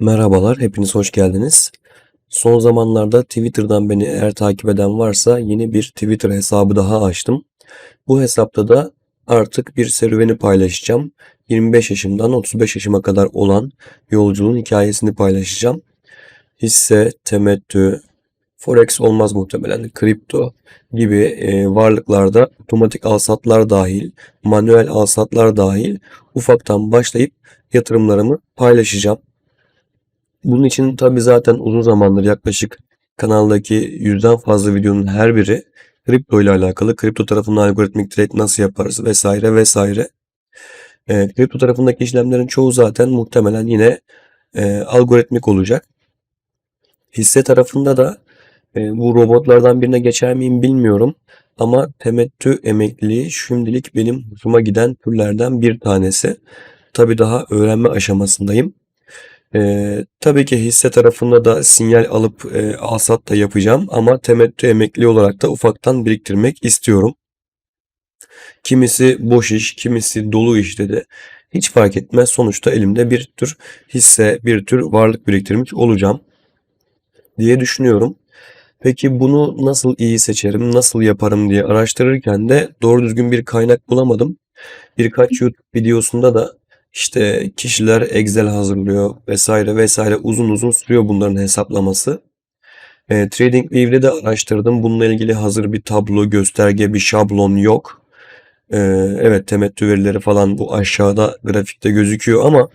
Merhabalar, hepiniz hoş geldiniz. Son zamanlarda Twitter'dan beni eğer takip eden varsa yeni bir Twitter hesabı daha açtım. Bu hesapta da artık bir serüveni paylaşacağım. 25 yaşımdan 35 yaşıma kadar olan yolculuğun hikayesini paylaşacağım. Hisse, temettü, forex olmaz muhtemelen, kripto gibi e, varlıklarda otomatik alsatlar dahil, manuel alsatlar dahil ufaktan başlayıp yatırımlarımı paylaşacağım. Bunun için tabii zaten uzun zamandır yaklaşık kanaldaki yüzden fazla videonun her biri kripto ile alakalı. Kripto tarafında algoritmik trade nasıl yaparız vesaire vesaire. E, kripto tarafındaki işlemlerin çoğu zaten muhtemelen yine e, algoritmik olacak. Hisse tarafında da e, bu robotlardan birine geçer miyim bilmiyorum. Ama temettü emekliliği şimdilik benim hoşuma giden türlerden bir tanesi. Tabii daha öğrenme aşamasındayım. Ee, tabii ki hisse tarafında da sinyal alıp e, alsat da yapacağım ama temettü emekli olarak da ufaktan biriktirmek istiyorum. Kimisi boş iş, kimisi dolu iş dedi. Hiç fark etmez. Sonuçta elimde bir tür hisse, bir tür varlık biriktirmiş olacağım diye düşünüyorum. Peki bunu nasıl iyi seçerim, nasıl yaparım diye araştırırken de doğru düzgün bir kaynak bulamadım. Birkaç YouTube videosunda da işte kişiler Excel hazırlıyor vesaire vesaire uzun uzun sürüyor bunların hesaplaması. E, TradingView'de de araştırdım. Bununla ilgili hazır bir tablo, gösterge, bir şablon yok. E, evet temettü verileri falan bu aşağıda grafikte gözüküyor ama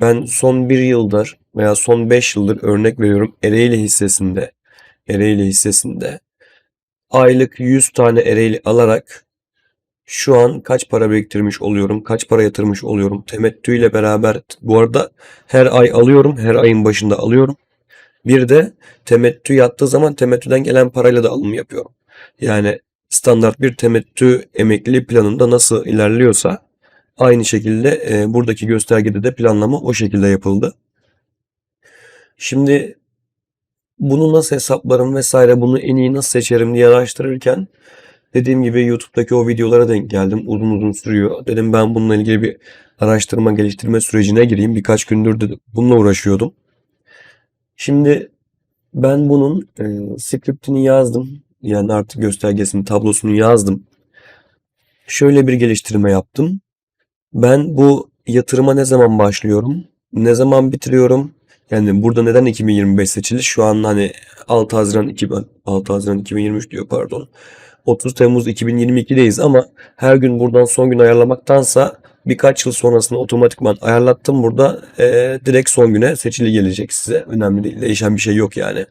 ben son bir yıldır veya son 5 yıldır örnek veriyorum Ereğli hissesinde Ereğli hissesinde aylık 100 tane Ereğli alarak şu an kaç para biriktirmiş oluyorum, kaç para yatırmış oluyorum. Temettü ile beraber bu arada her ay alıyorum, her ayın başında alıyorum. Bir de temettü yattığı zaman temettüden gelen parayla da alım yapıyorum. Yani standart bir temettü emekli planında nasıl ilerliyorsa aynı şekilde e, buradaki göstergede de planlama o şekilde yapıldı. Şimdi bunu nasıl hesaplarım vesaire bunu en iyi nasıl seçerim diye araştırırken dediğim gibi YouTube'daki o videolara denk geldim. Uzun uzun sürüyor. Dedim ben bununla ilgili bir araştırma geliştirme sürecine gireyim. Birkaç gündür de bununla uğraşıyordum. Şimdi ben bunun e, scriptini yazdım. Yani artık göstergesini, tablosunu yazdım. Şöyle bir geliştirme yaptım. Ben bu yatırıma ne zaman başlıyorum? Ne zaman bitiriyorum? Yani burada neden 2025 seçildi? Şu an hani 6 Haziran 2000, 6 Haziran 2023 diyor pardon. 30 Temmuz 2022'deyiz ama her gün buradan son gün ayarlamaktansa birkaç yıl sonrasını otomatikman ayarlattım burada. Ee, direkt son güne seçili gelecek size. Önemli değil. Değişen bir şey yok yani.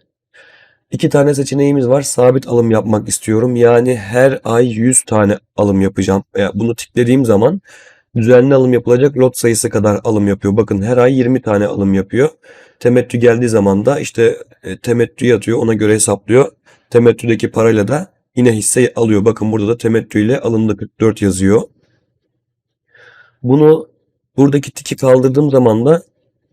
İki tane seçeneğimiz var. Sabit alım yapmak istiyorum. Yani her ay 100 tane alım yapacağım. Veya bunu tıkladığım zaman düzenli alım yapılacak lot sayısı kadar alım yapıyor. Bakın her ay 20 tane alım yapıyor. Temettü geldiği zaman da işte e, temettü yatıyor ona göre hesaplıyor. Temettüdeki parayla da yine hisse alıyor. Bakın burada da temettü ile alımda 44 yazıyor. Bunu buradaki tiki kaldırdığım zaman da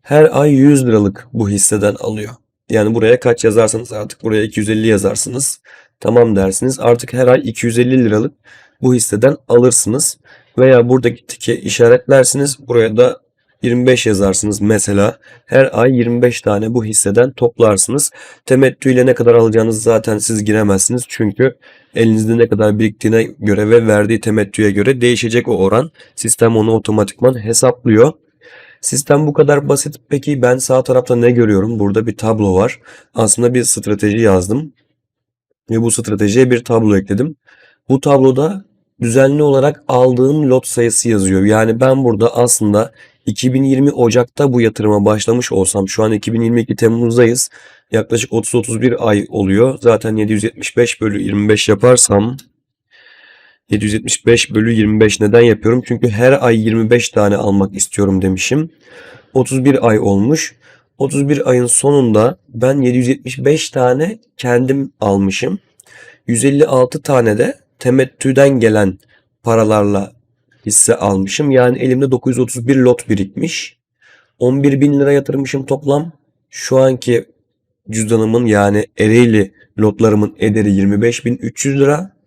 her ay 100 liralık bu hisseden alıyor. Yani buraya kaç yazarsanız artık buraya 250 yazarsınız. Tamam dersiniz. Artık her ay 250 liralık bu hisseden alırsınız. Veya buradaki tiki işaretlersiniz. Buraya da 25 yazarsınız mesela. Her ay 25 tane bu hisseden toplarsınız. Temettü ile ne kadar alacağınızı zaten siz giremezsiniz. Çünkü elinizde ne kadar biriktiğine göre ve verdiği temettüye göre değişecek o oran. Sistem onu otomatikman hesaplıyor. Sistem bu kadar basit. Peki ben sağ tarafta ne görüyorum? Burada bir tablo var. Aslında bir strateji yazdım. Ve bu stratejiye bir tablo ekledim. Bu tabloda düzenli olarak aldığım lot sayısı yazıyor. Yani ben burada aslında 2020 Ocak'ta bu yatırıma başlamış olsam şu an 2022 Temmuz'dayız. Yaklaşık 30-31 ay oluyor. Zaten 775 bölü 25 yaparsam 775 bölü 25 neden yapıyorum? Çünkü her ay 25 tane almak istiyorum demişim. 31 ay olmuş. 31 ayın sonunda ben 775 tane kendim almışım. 156 tane de temettüden gelen paralarla hisse almışım. Yani elimde 931 lot birikmiş. 11 bin lira yatırmışım toplam. Şu anki cüzdanımın yani Ereğli lotlarımın ederi 25.300 lira.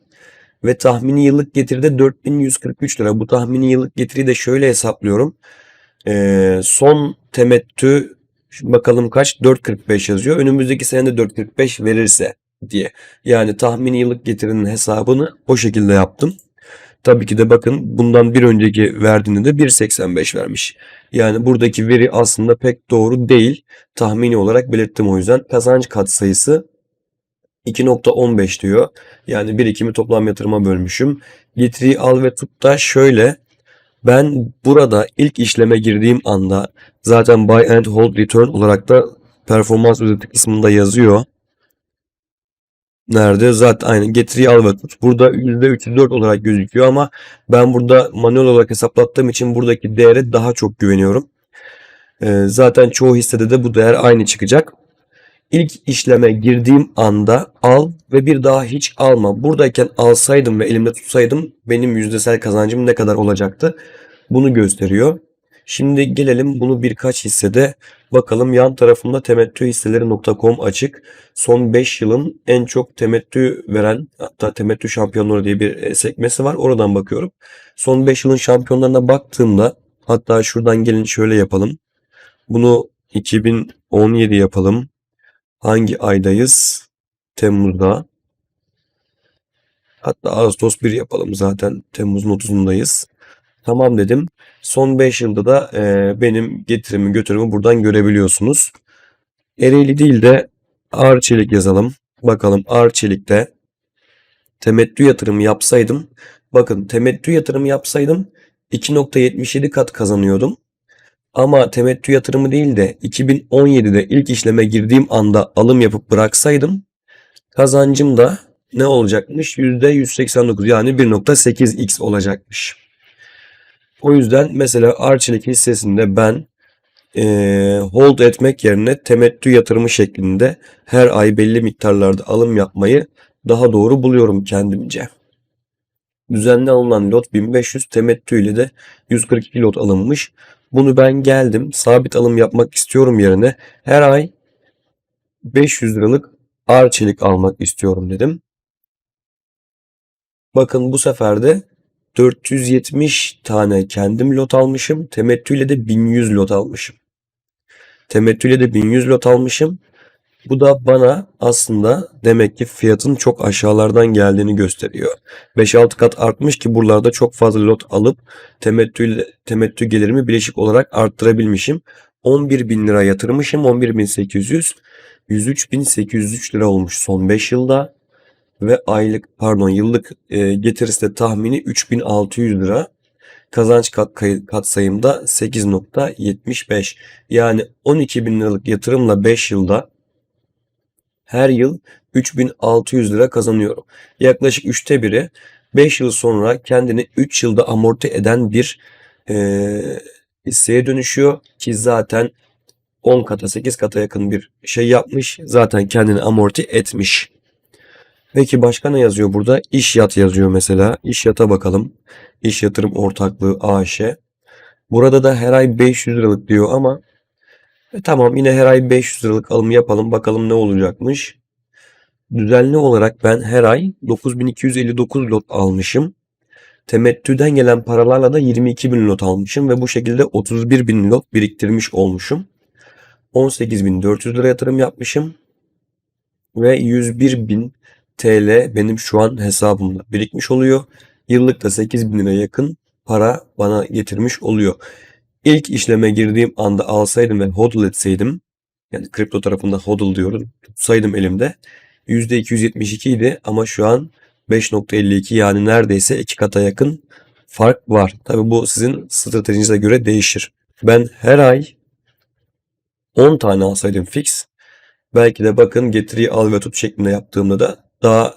Ve tahmini yıllık getiride 4143 lira. Bu tahmini yıllık getiriyi de şöyle hesaplıyorum. Ee, son temettü bakalım kaç? 4.45 yazıyor. Önümüzdeki sene de 4.45 verirse diye. Yani tahmini yıllık getirinin hesabını o şekilde yaptım. Tabii ki de bakın bundan bir önceki verdiğinde de 1.85 vermiş. Yani buradaki veri aslında pek doğru değil. Tahmini olarak belirttim o yüzden. Kazanç katsayısı 2.15 diyor. Yani birikimi toplam yatırıma bölmüşüm. Getiriyi al ve tut da şöyle. Ben burada ilk işleme girdiğim anda zaten buy and hold return olarak da performans özeti kısmında yazıyor. Nerede? Zaten aynı getiriyi al ve tut. Burada %304 olarak gözüküyor ama ben burada manuel olarak hesaplattığım için buradaki değere daha çok güveniyorum. Ee, zaten çoğu hissede de bu değer aynı çıkacak. İlk işleme girdiğim anda al ve bir daha hiç alma. Buradayken alsaydım ve elimde tutsaydım benim yüzdesel kazancım ne kadar olacaktı? Bunu gösteriyor. Şimdi gelelim bunu birkaç hissede bakalım yan tarafında temettü hisseleri.com açık. Son 5 yılın en çok temettü veren hatta temettü şampiyonları diye bir e, sekmesi var. Oradan bakıyorum. Son 5 yılın şampiyonlarına baktığımda hatta şuradan gelin şöyle yapalım. Bunu 2017 yapalım. Hangi aydayız? Temmuz'da. Hatta Ağustos 1 yapalım zaten. Temmuz'un 30'undayız. Tamam dedim. Son 5 yılda da e, benim getirimi götürümü buradan görebiliyorsunuz. Ereğli değil de Arçelik yazalım. Bakalım Arçelik'te temettü yatırımı yapsaydım. Bakın temettü yatırımı yapsaydım 2.77 kat kazanıyordum. Ama temettü yatırımı değil de 2017'de ilk işleme girdiğim anda alım yapıp bıraksaydım kazancım da ne olacakmış? %189 yani 1.8x olacakmış. O yüzden mesela Arçelik hissesinde ben e, hold etmek yerine temettü yatırımı şeklinde her ay belli miktarlarda alım yapmayı daha doğru buluyorum kendimce. Düzenli alınan lot 1500 temettü ile de 142 lot alınmış. Bunu ben geldim sabit alım yapmak istiyorum yerine her ay 500 liralık Arçelik almak istiyorum dedim. Bakın bu sefer de 470 tane kendim lot almışım. Temettüyle de 1100 lot almışım. Temettüyle de 1100 lot almışım. Bu da bana aslında demek ki fiyatın çok aşağılardan geldiğini gösteriyor. 5-6 kat artmış ki buralarda çok fazla lot alıp temettü, temettü gelirimi bileşik olarak arttırabilmişim. 11 bin lira yatırmışım. 11.800 103.803 lira olmuş son 5 yılda ve aylık pardon yıllık e, getirisi de tahmini 3600 lira. Kazanç kat, katsayımda 8.75 yani 12 bin liralık yatırımla 5 yılda her yıl 3600 lira kazanıyorum. Yaklaşık 3'te biri 5 yıl sonra kendini 3 yılda amorti eden bir e, hisseye dönüşüyor ki zaten 10 kata 8 kata yakın bir şey yapmış. Zaten kendini amorti etmiş. Peki başka ne yazıyor burada? İş yat yazıyor mesela. İş yata bakalım. İş yatırım ortaklığı AŞ. Burada da her ay 500 liralık diyor ama e, tamam yine her ay 500 liralık alım yapalım. Bakalım ne olacakmış. Düzenli olarak ben her ay 9259 lot almışım. Temettüden gelen paralarla da 22 bin lot almışım ve bu şekilde 31 bin lot biriktirmiş olmuşum. 18.400 lira yatırım yapmışım ve 101 bin TL benim şu an hesabımda birikmiş oluyor. Yıllık da 8 bin lira yakın para bana getirmiş oluyor. İlk işleme girdiğim anda alsaydım ve hodl etseydim yani kripto tarafında hodl diyorum tutsaydım elimde %272 idi ama şu an 5.52 yani neredeyse iki kata yakın fark var. Tabi bu sizin stratejinize göre değişir. Ben her ay 10 tane alsaydım fix belki de bakın getiriyi al ve tut şeklinde yaptığımda da daha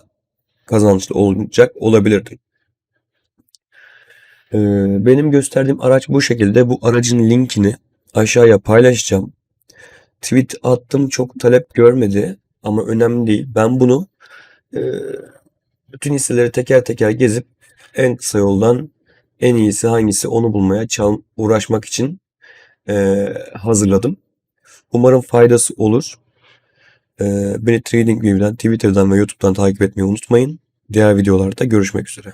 kazançlı olacak olabilirdi. Ee, benim gösterdiğim araç bu şekilde. Bu aracın linkini aşağıya paylaşacağım. Tweet attım çok talep görmedi ama önemli değil. Ben bunu e, bütün hisseleri teker teker gezip en kısa yoldan en iyisi hangisi onu bulmaya uğraşmak için e, hazırladım. Umarım faydası olur. E, beni TradingView'den, Twitter'dan ve YouTube'dan takip etmeyi unutmayın. Diğer videolarda görüşmek üzere.